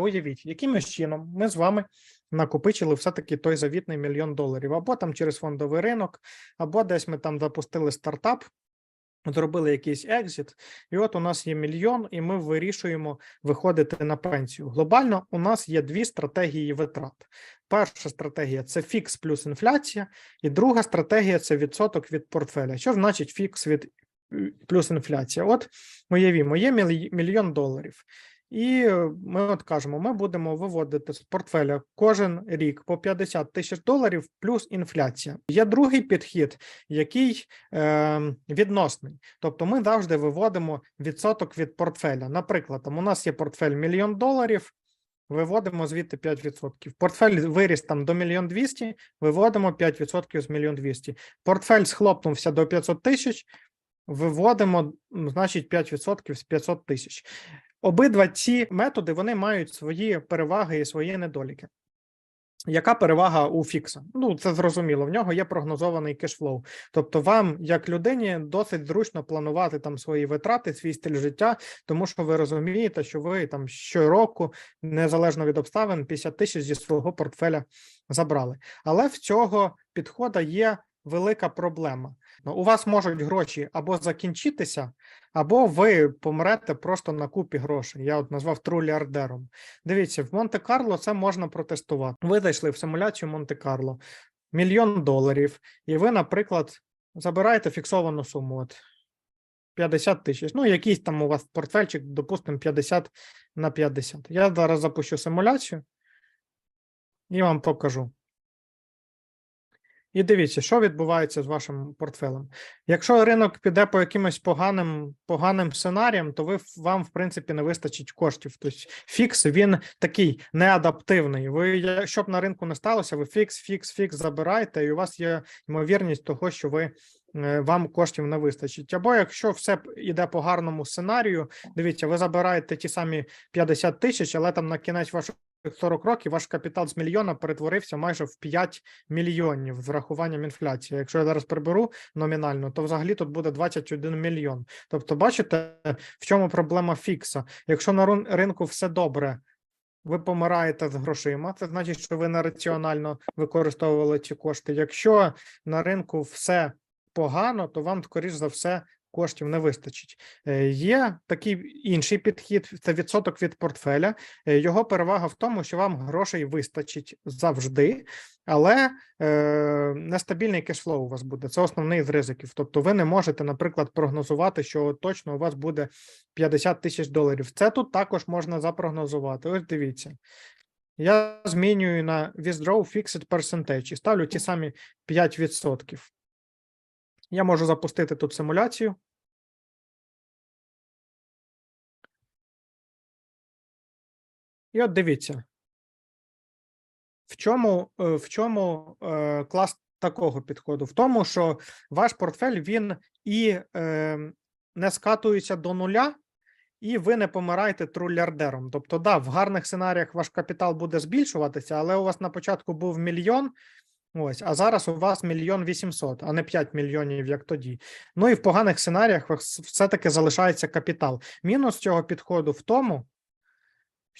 уявіть, якимось чином ми з вами накопичили все-таки той завітний мільйон доларів, або там через фондовий ринок, або десь ми там запустили стартап, зробили якийсь екзит, і от у нас є мільйон, і ми вирішуємо виходити на пенсію. Глобально у нас є дві стратегії витрат. Перша стратегія це фікс плюс інфляція, і друга стратегія це відсоток від портфеля. Що значить фікс від е, плюс інфляція? От уявімо, є мільйон доларів. І е, ми от кажемо, ми будемо виводити з портфеля кожен рік по 50 тисяч доларів плюс інфляція. Є другий підхід, який е, відносний. Тобто ми завжди виводимо відсоток від портфеля. Наприклад, там у нас є портфель мільйон доларів, виводимо звідти 5%. Портфель виріс там до мільйон 200, виводимо 5% з мільйон 200. Портфель схлопнувся до 500 тисяч, виводимо, значить, 5% з 500 тисяч. Обидва ці методи вони мають свої переваги і свої недоліки. Яка перевага у фікса? Ну, це зрозуміло. В нього є прогнозований кешфлоу. Тобто, вам, як людині, досить зручно планувати там свої витрати, свій стиль життя, тому що ви розумієте, що ви там щороку, незалежно від обставин, 50 тисяч зі свого портфеля забрали. Але в цього підходу є велика проблема. Ну, У вас можуть гроші або закінчитися, або ви помрете просто на купі грошей. Я от назвав труліардером. Дивіться, в Монте-Карло це можна протестувати. Ви зайшли в симуляцію Монте-Карло, мільйон доларів, і ви, наприклад, забираєте фіксовану суму. От 50 тисяч. Ну, якийсь там у вас портфельчик, допустимо, 50 на 50. Я зараз запущу симуляцію і вам покажу. І дивіться, що відбувається з вашим портфелем. Якщо ринок піде по якимось поганим поганим сценаріям, то ви вам, в принципі, не вистачить коштів. Тобто фікс він такий неадаптивний. Ви, щоб на ринку не сталося, ви фікс, фікс, фікс забираєте, і у вас є ймовірність того, що ви. е, Вам коштів не вистачить. Або якщо все іде по гарному сценарію, дивіться, ви забираєте ті самі 50 тисяч, але там на кінець ваших 40 років ваш капітал з мільйона перетворився майже в 5 мільйонів з врахуванням інфляції. Якщо я зараз приберу номінально, то взагалі тут буде 21 мільйон. Тобто, бачите, в чому проблема фікса? Якщо на ринку все добре, ви помираєте з грошима, це значить, що ви нераціонально використовували ці кошти. Якщо на ринку все погано, то вам, скоріш за все, коштів не вистачить. Е, Є такий інший підхід: це відсоток від портфеля. Е, Його перевага в тому, що вам грошей вистачить завжди, але е, нестабільний кешфлоу у вас буде. Це основний з ризиків. Тобто, ви не можете, наприклад, прогнозувати, що точно у вас буде 50 тисяч доларів. Це тут також можна запрогнозувати. Ось дивіться. Я змінюю на withdraw fixed percentage і ставлю ті самі 5%. Я можу запустити тут симуляцію. І от дивіться. В чому, е, в чому е, клас такого підходу? В тому, що ваш портфель він і е, не скатується до нуля, і ви не помираєте трулярдером. Тобто, да, в гарних сценаріях ваш капітал буде збільшуватися, але у вас на початку був мільйон. Ось, а зараз у вас мільйон вісімсот, а не 5 мільйонів, як тоді. Ну і в поганих сценаріях все-таки залишається капітал. Мінус цього підходу в тому,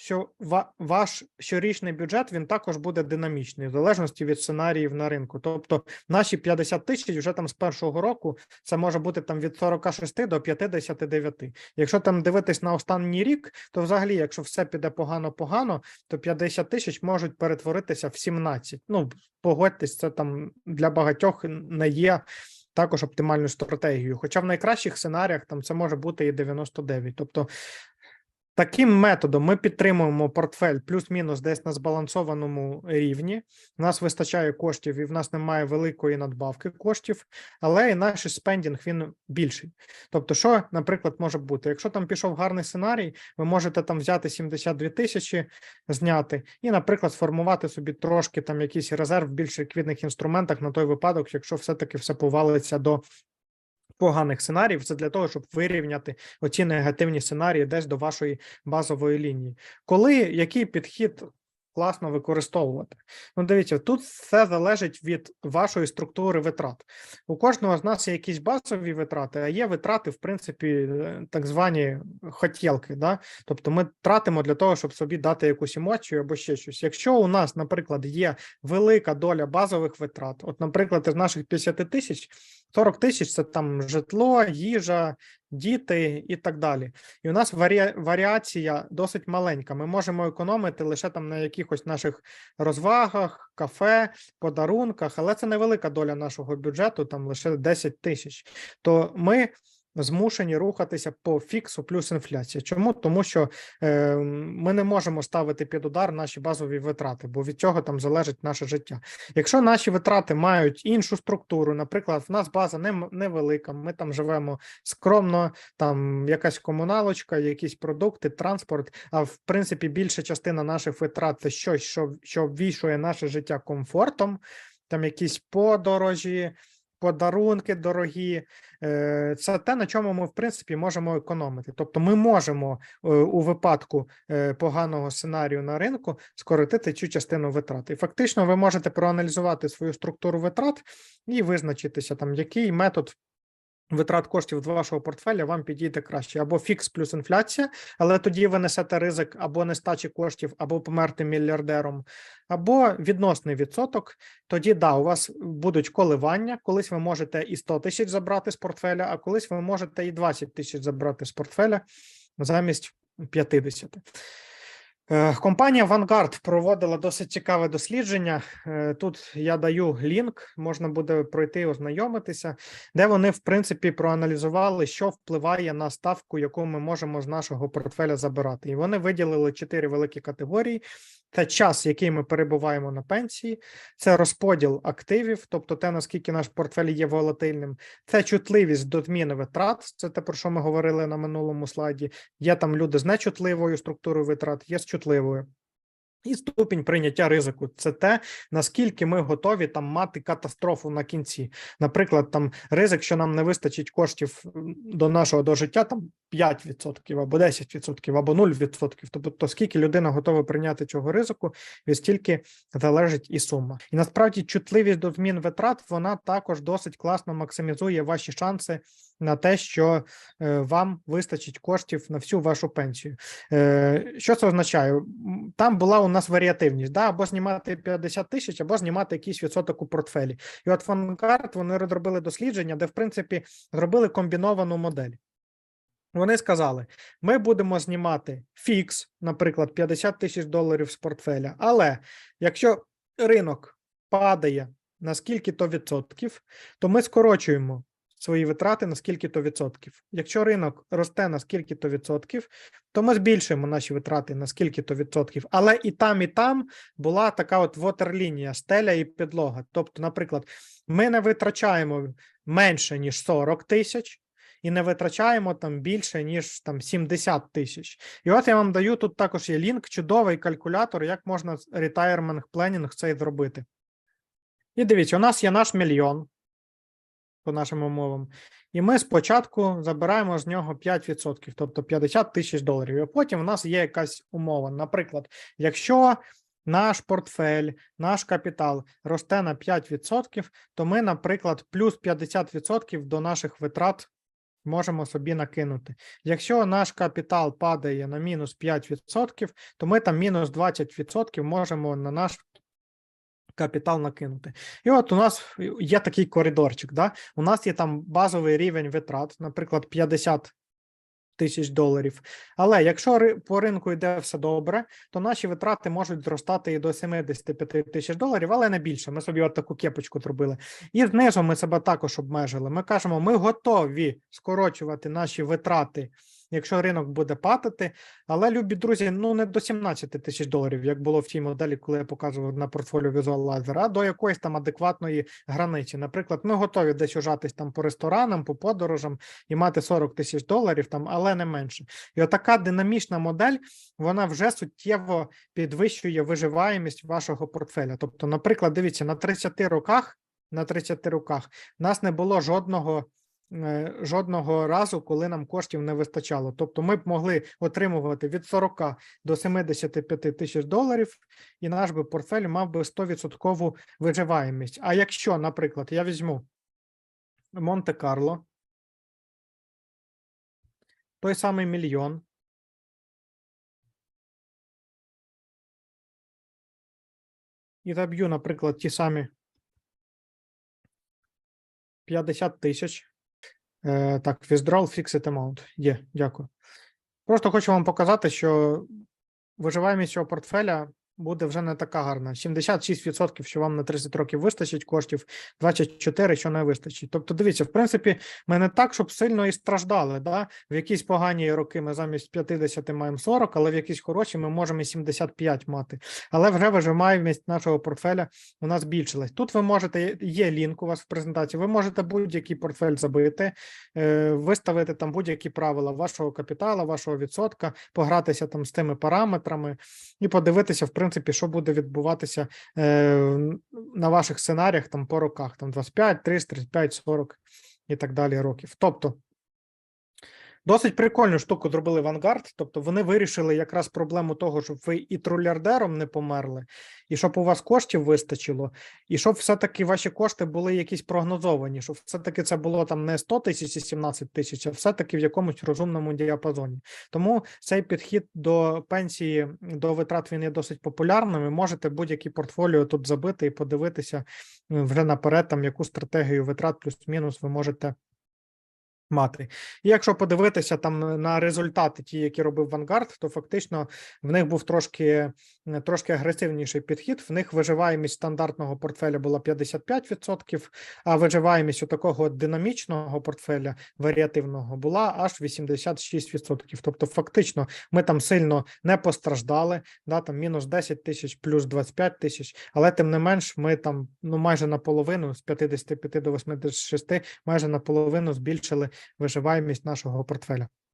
що ва- ваш щорічний бюджет він також буде динамічний, в залежності від сценаріїв на ринку. Тобто, наші 50 тисяч вже там з першого року це може бути там від 46 до 59. Якщо там дивитись на останній рік, то взагалі, якщо все піде погано-погано, то 50 тисяч можуть перетворитися в 17. Ну, погодьтесь, це там для багатьох не є також оптимальною стратегією. Хоча в найкращих сценаріях там це може бути і 99. Тобто Таким методом ми підтримуємо портфель плюс-мінус десь на збалансованому рівні. У нас вистачає коштів, і в нас немає великої надбавки коштів, але і наш спендінг він більший. Тобто, що, наприклад, може бути? Якщо там пішов гарний сценарій, ви можете там взяти 72 тисячі, зняти, і, наприклад, сформувати собі трошки там якийсь резерв в більш ліквідних інструментах на той випадок, якщо все-таки все повалиться до поганих сценаріїв, це для того, щоб вирівняти оці негативні сценарії десь до вашої базової лінії. Коли який підхід класно використовувати. Ну, дивіться, тут все залежить від вашої структури витрат. У кожного з нас є якісь базові витрати, а є витрати, в принципі, е, так звані хотілки. Да? Тобто ми тратимо для того, щоб собі дати якусь емоцію або ще щось. Якщо у нас, наприклад, є велика доля базових витрат, от, наприклад, із наших 50 тисяч, 40 тисяч це там житло, їжа, діти і так далі. І у нас варі... варіація досить маленька. Ми можемо економити лише там на якихось наших розвагах, кафе, подарунках, але це невелика доля нашого бюджету, там лише 10 тисяч. То ми змушені рухатися по фіксу плюс інфляція. Чому? Тому що е, ми не можемо ставити під удар наші базові витрати, бо від цього там залежить наше життя. Якщо наші витрати мають іншу структуру, наприклад, в нас база не, невелика, ми там живемо скромно, там якась комуналочка, якісь продукти, транспорт. А в принципі, більша частина наших витрат це щось, що, що обвішує наше життя комфортом, там якісь подорожі. Подарунки дорогі, е, це те, на чому ми в принципі можемо економити. Тобто, ми можемо е, у випадку е, поганого сценарію на ринку скоротити цю частину витрат. І фактично, ви можете проаналізувати свою структуру витрат і визначитися, там який метод. Витрат коштів з вашого портфеля вам підійде краще або фікс плюс інфляція, але тоді ви несете ризик або нестачі коштів, або померти мільярдером, або відносний відсоток. Тоді да, у вас будуть коливання. Колись ви можете і 100 тисяч забрати з портфеля, а колись ви можете і 20 тисяч забрати з портфеля замість 50. Е, Компанія Vanguard проводила досить цікаве дослідження. Е, Тут я даю лінк, можна буде пройти ознайомитися, де вони, в принципі, проаналізували, що впливає на ставку, яку ми можемо з нашого портфеля забирати. І вони виділили чотири великі категорії: це час, який ми перебуваємо на пенсії, це розподіл активів, тобто те, наскільки наш портфель є волатильним, це чутливість до зміни витрат. Це те, про що ми говорили на минулому слайді. Є там люди з нечутливою структурою витрат, є з чутливою. І ступінь прийняття ризику це те, наскільки ми готові там мати катастрофу на кінці. Наприклад, там ризик, що нам не вистачить коштів до нашого до життя, там 5% або 10% або 0%. Тобто, скільки людина готова прийняти цього ризику, від стільки залежить і сума. І насправді чутливість до змін витрат вона також досить класно максимізує ваші шанси на те, що е, вам вистачить коштів на всю вашу пенсію. Е, Що це означає? Там була у нас варіативність, да? або знімати 50 тисяч, або знімати якийсь відсоток у портфелі. І от Vanguard, вони розробили дослідження, де, в принципі, зробили комбіновану модель. Вони сказали: ми будемо знімати фікс, наприклад, 50 тисяч доларів з портфеля. Але якщо ринок падає на скільки-то відсотків, то ми скорочуємо свої витрати на скільки-то відсотків. Якщо ринок росте на скільки-то відсотків, то ми збільшуємо наші витрати на скільки-то відсотків. Але і там, і там була така от вотерлінія, стеля і підлога. Тобто, наприклад, ми не витрачаємо менше ніж 40 тисяч. І не витрачаємо там більше ніж там 70 тисяч. І от я вам даю тут також є лінк, чудовий калькулятор, як можна retirement planning цей зробити. І дивіться, у нас є наш мільйон по нашим умовам, і ми спочатку забираємо з нього 5%, тобто 50 тисяч доларів. І потім у нас є якась умова. Наприклад, якщо наш портфель, наш капітал росте на 5%, то ми, наприклад, плюс 50% до наших витрат можемо собі накинути. Якщо наш капітал падає на мінус 5%, то ми там мінус 20% можемо на наш капітал накинути. І от у нас є такий коридорчик. Да? У нас є там базовий рівень витрат, наприклад, 50 тисяч доларів. Але якщо по ринку йде все добре, то наші витрати можуть зростати і до 75 тисяч доларів, але не більше. Ми собі от таку кепочку зробили. І знизу ми себе також обмежили. Ми кажемо, ми готові скорочувати наші витрати, якщо ринок буде падати. Але, любі друзі, ну не до 17 тисяч доларів, як було в тій моделі, коли я показував на портфоліо Visualizer, а до якоїсь там адекватної границі. Наприклад, ми готові десь ужатись там по ресторанам, по подорожам і мати 40 тисяч доларів, там, але не менше. І отака динамічна модель, вона вже суттєво підвищує виживаємість вашого портфеля. Тобто, наприклад, дивіться, на 30 роках, на 30 роках нас не було жодного жодного разу, коли нам коштів не вистачало. Тобто ми б могли отримувати від 40 до 75 тисяч доларів, і наш би портфель мав би 100% виживаємість. А якщо, наприклад, я візьму Монте-Карло, той самий мільйон. І заб'ю, наприклад, ті самі 50 тисяч. Е, так, withdrawal fixed amount. Є, дякую. Просто хочу вам показати, що виживаємість цього портфеля буде вже не така гарна. 76%, що вам на 30 років вистачить коштів, 24, що не вистачить. Тобто, дивіться, в принципі, ми не так, щоб сильно і страждали. Да? В якісь погані роки ми замість 50 маємо 40, але в якісь хороші ми можемо і 75 мати. Але вже вижимаємість нашого портфеля у нас збільшилась. Тут ви можете, є лінк у вас в презентації, ви можете будь-який портфель забити, е, виставити там будь-які правила вашого капіталу, вашого відсотка, погратися там з тими параметрами і подивитися, в принципі, що буде відбуватися е, на ваших сценаріях там по роках, там 25, 30, 35, 40 і так далі років. Тобто, Досить прикольну штуку зробили Vanguard, тобто вони вирішили якраз проблему того, щоб ви і трулярдером не померли, і щоб у вас коштів вистачило, і щоб все-таки ваші кошти були якісь прогнозовані, щоб все-таки це було там не 100 тисяч і 17 тисяч, а все-таки в якомусь розумному діапазоні. Тому цей підхід до пенсії, до витрат він є досить популярним. Ви можете будь-який портфоліо тут забити і подивитися вже наперед, там яку стратегію витрат плюс-мінус ви можете мати. І якщо подивитися там на результати, ті, які робив Vanguard, то фактично в них був трошки, трошки агресивніший підхід. В них виживаємість стандартного портфеля була 55%, а виживаємість у такого динамічного портфеля варіативного була аж 86%. Тобто, фактично, ми там сильно не постраждали, да, там мінус 10 тисяч, плюс 25 тисяч, але тим не менш, ми там ну майже наполовину з 55 до 86, майже наполовину збільшили виживаємість нашого портфеля.